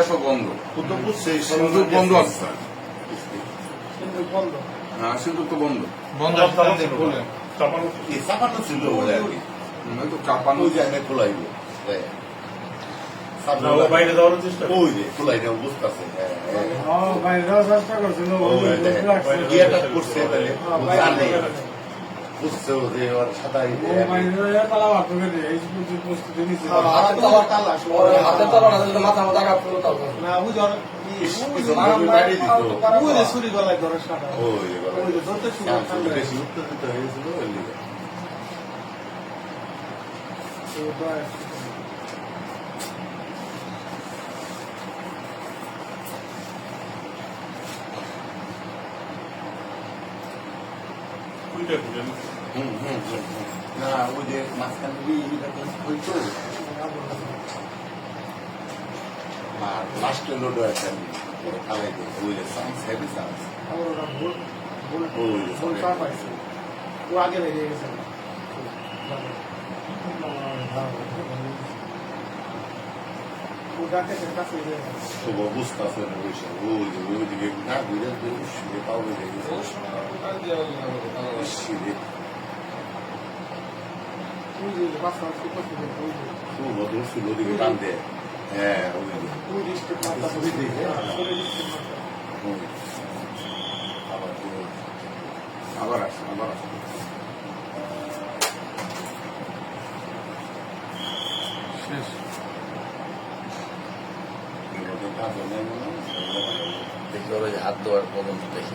গ্যাসও বন্ধ। কুতুবপুর বন্ধ আছে কিন্তু হ্যাঁ সিন্ধুক তো বন্ধ। বন্ধ চাপানো এই ছিল বলে আর কি। ওই তো কাপানো ওই জায়গায় খোলাইব না, ও বাইরে যাওয়ার চেষ্টা ওই যে খোলাইলে অবস্থা আছে। হ্যাঁ, হ্যাঁ। হ্যাঁ বাইরে যাওয়ার চেষ্টা করছিল করছে। তাহলে। ধরতে শুরু হ্যাঁ, করছে। বেশি উত্তেজিত হয়ে গেছিল ওই লিগে। ওটা ওইটা ঘুরে হুম, হুম। না ওই যে মাঝখানে হইতো আর লাস্টে লোড খালাই ওই যে হেভি ও আগে বেরিয়ে গেছে। বুঝতে আছে ওই ওই দিকে না ঘুরে শুয়ে পাও হয়ে গেছে শিরে ওই যে বাসা আছে কত দূর, ওই যে শুভ ধরছিল ওদিকে টান দেয় হ্যাঁ ওই যে হাত দেওয়ার পর্যন্ত দেখি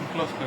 Будь ласка,